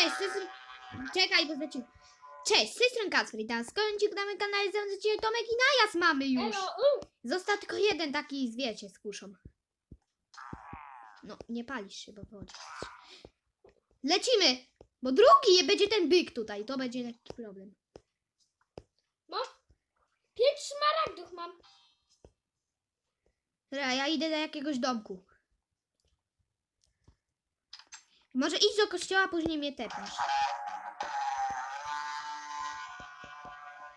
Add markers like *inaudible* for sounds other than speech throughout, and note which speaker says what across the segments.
Speaker 1: Cześć, jest... Czekaj, bo znaczy... Cześć, z tej strony Kacper i tam skończyk na moim kanale ze mną dzisiaj Tomek i najazd mamy już. Został tylko jeden taki, wiecie, z kuszą. No, nie palisz się, bo wodzie. Lecimy! Bo drugi będzie ten byk tutaj, to będzie lekki problem.
Speaker 2: pięć szmaragdów mam.
Speaker 1: Dobra, ja idę do jakiegoś domku. Może idź do kościoła, później mnie tepniesz.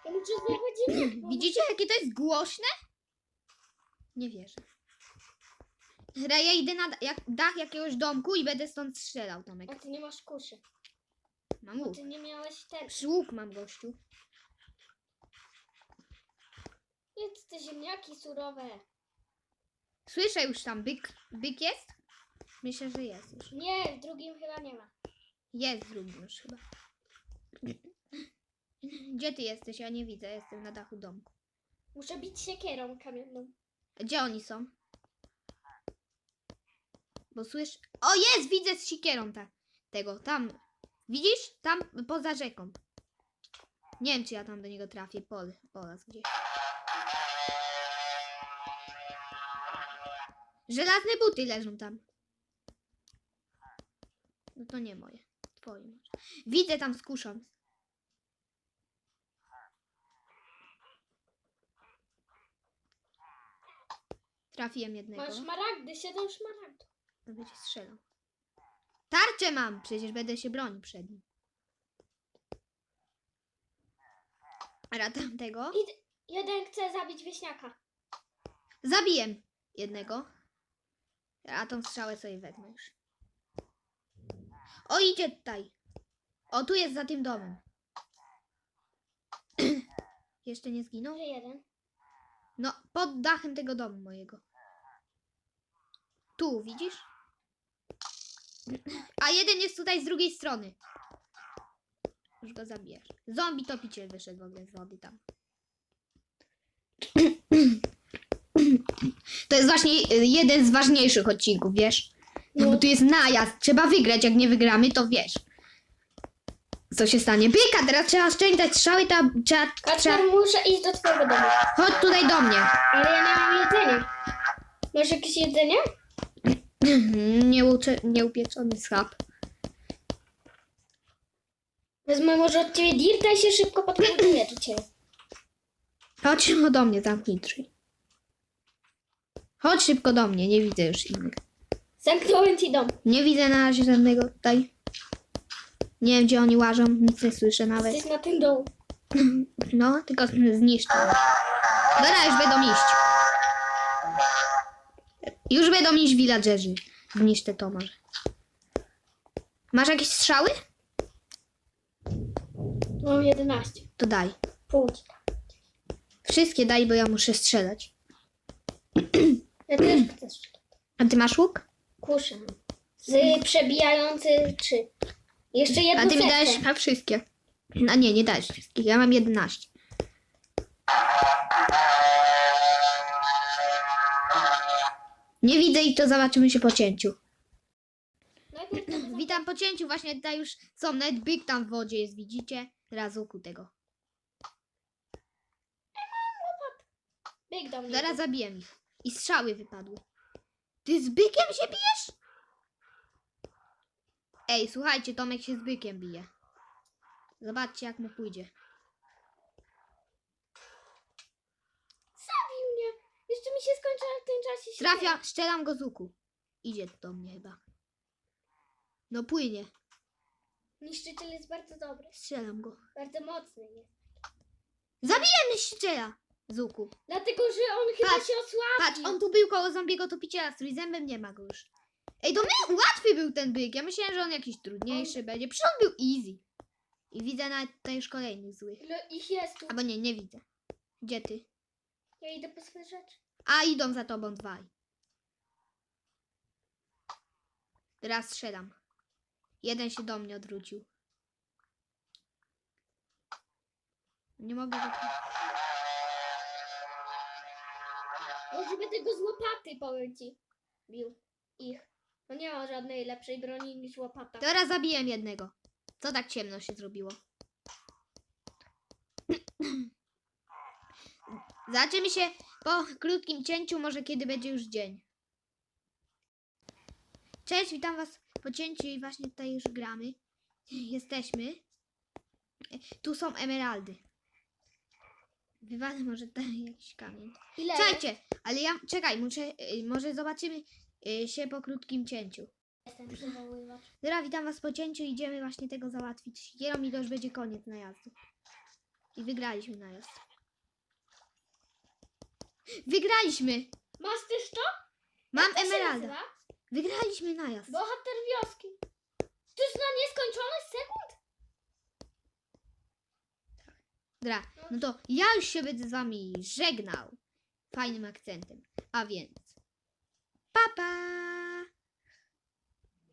Speaker 2: Ja muszę zdobyć
Speaker 1: Widzicie, jakie to jest głośne? Nie wierzę. Dobra, ja idę na da- jak, dach jakiegoś domku i będę stąd strzelał, Tomek.
Speaker 2: A ty nie masz kuszy.
Speaker 1: Mam
Speaker 2: Bo
Speaker 1: łuk.
Speaker 2: ty nie miałeś ten.
Speaker 1: Łuk mam, gościu.
Speaker 2: Jedz te ziemniaki surowe.
Speaker 1: Słyszę już tam, byk, byk jest? Myślę, że jest już.
Speaker 2: Nie, w drugim chyba nie ma.
Speaker 1: Jest drugi już chyba. Gdzie ty jesteś? Ja nie widzę, jestem na dachu domku.
Speaker 2: Muszę bić siekierą kamienną.
Speaker 1: Gdzie oni są? Bo słyszę... O, jest! Widzę z sikierą ta, tego, tam. Widzisz? Tam poza rzeką. Nie wiem, czy ja tam do niego trafię. Pol, polas gdzieś. Żelazne buty leżą tam. No to nie moje. Twoje może. Widzę tam skuszą. Trafiłem jednego.
Speaker 2: Masz szmaragdy, siedem szmaragdów.
Speaker 1: To będzie strzelał. Tarczę mam! Przecież będę się bronił przed nim. A tamtego?
Speaker 2: Jeden chce zabić wieśniaka.
Speaker 1: Zabiję jednego. A tą strzałę sobie wezmę już. O, idzie tutaj. O, tu jest za tym domem. *clears throat* Jeszcze nie zginął?
Speaker 2: Może jeden.
Speaker 1: No, pod dachem tego domu mojego. Tu, widzisz? *clears throat* A jeden jest tutaj z drugiej strony. Już go zabijesz. Zombie topiciel wyszedł w ogóle z wody tam. *clears throat* To jest właśnie y, jeden z ważniejszych odcinków, wiesz? No bo tu jest najazd. Trzeba wygrać. Jak nie wygramy, to wiesz. Co się stanie? Byka, teraz trzeba szczękać strzały, ta, trzeba, trzeba...
Speaker 2: Muszę iść do twojego domu.
Speaker 1: Chodź tutaj do mnie.
Speaker 2: Ale ja nie mam jedzenia. Masz jakieś jedzenie?
Speaker 1: Nieucze, nieupieczony schab.
Speaker 2: Wezmę może od ciebie dirta i się szybko podbuduję do ciebie.
Speaker 1: Chodź szybko do mnie, zamknij drzwi. Chodź szybko do mnie, nie widzę już innych.
Speaker 2: Zamknąłem ci dom.
Speaker 1: Nie widzę na razie żadnego tutaj. Nie wiem, gdzie oni łażą, nic nie słyszę nawet.
Speaker 2: Jesteś na tym dołu. *laughs*
Speaker 1: No, tylko zniszczę. Dobra, już będą iść. Już będą iść villagerzy. Zniszczę to może. Masz jakieś strzały?
Speaker 2: Mam 11.
Speaker 1: To daj.
Speaker 2: Pół.
Speaker 1: Wszystkie daj, bo ja muszę strzelać.
Speaker 2: Ja też chcę strzelać.
Speaker 1: A ty masz łuk?
Speaker 2: Kuszę. Z przebijający 3. Jeszcze jedno
Speaker 1: A ty mi dajesz a wszystkie. A nie, nie dajesz wszystkich. Ja mam 11. Nie widzę i to zobaczymy się po cięciu.
Speaker 2: Najpierw to
Speaker 1: Witam po cięciu, właśnie tutaj już są, nawet byk tam w wodzie jest, widzicie? Teraz łuku tego.
Speaker 2: Bieg do mnie.
Speaker 1: Zaraz zabiję ich. I strzały wypadły. Ty z bykiem się bijesz? Ej, słuchajcie, Tomek się z bykiem bije. Zobaczcie, jak mu pójdzie.
Speaker 2: Zabił mnie. Jeszcze mi się skończy, w tym czasie się...
Speaker 1: Trafia, strzelam go z łuku. Idzie do mnie chyba. No płynie.
Speaker 2: Niszczyciel jest bardzo dobry.
Speaker 1: Strzelam go.
Speaker 2: Bardzo mocny jest.
Speaker 1: Zabijemy strzela z łuku.
Speaker 2: Dlatego, że on chyba
Speaker 1: Patrz,
Speaker 2: się osłabił.
Speaker 1: Patrz, on tu był koło zombiego topiciela, z trójzębem nie ma go już. Ej, to my łatwy był ten byk. Ja myślałem, że on jakiś trudniejszy będzie. Przecież on był easy. I widzę nawet tutaj już kolejnych złych.
Speaker 2: Ile ich jest tu?
Speaker 1: Albo nie, nie widzę. Gdzie ty?
Speaker 2: Ja idę po swoje rzeczy.
Speaker 1: A, idą za tobą dwaj. Teraz strzelam. Jeden się do mnie odwrócił. Nie mogę go...
Speaker 2: Może by tego z łopaty, powiem. Bił ich. No nie ma żadnej lepszej broni niż łopata.
Speaker 1: Teraz zabiłem jednego. Co tak ciemno się zrobiło? Zobaczymy się po krótkim cięciu, może kiedy będzie już dzień. Cześć, witam was po cięciu i właśnie tutaj już gramy. Jesteśmy. Tu są emeraldy. Wywalę może tutaj jakiś kamień.
Speaker 2: Ile?
Speaker 1: Czekajcie, ale ja, czekaj, muszę, y, może zobaczymy y, się po krótkim cięciu.
Speaker 2: Jestem przywoływacz.
Speaker 1: Dobra, witam was po cięciu, idziemy właśnie tego załatwić. Jero i to już będzie koniec najazdu. I wygraliśmy najazd. Wygraliśmy!
Speaker 2: Masz też to?
Speaker 1: Mam
Speaker 2: Jak to się
Speaker 1: emeralda.
Speaker 2: nazywa?
Speaker 1: Wygraliśmy najazd.
Speaker 2: Bohater wioski. To jest na nieskończoność sekund?
Speaker 1: Dobra, no to ja już się będę z wami żegnał. Fajnym akcentem. A więc. Pa pa!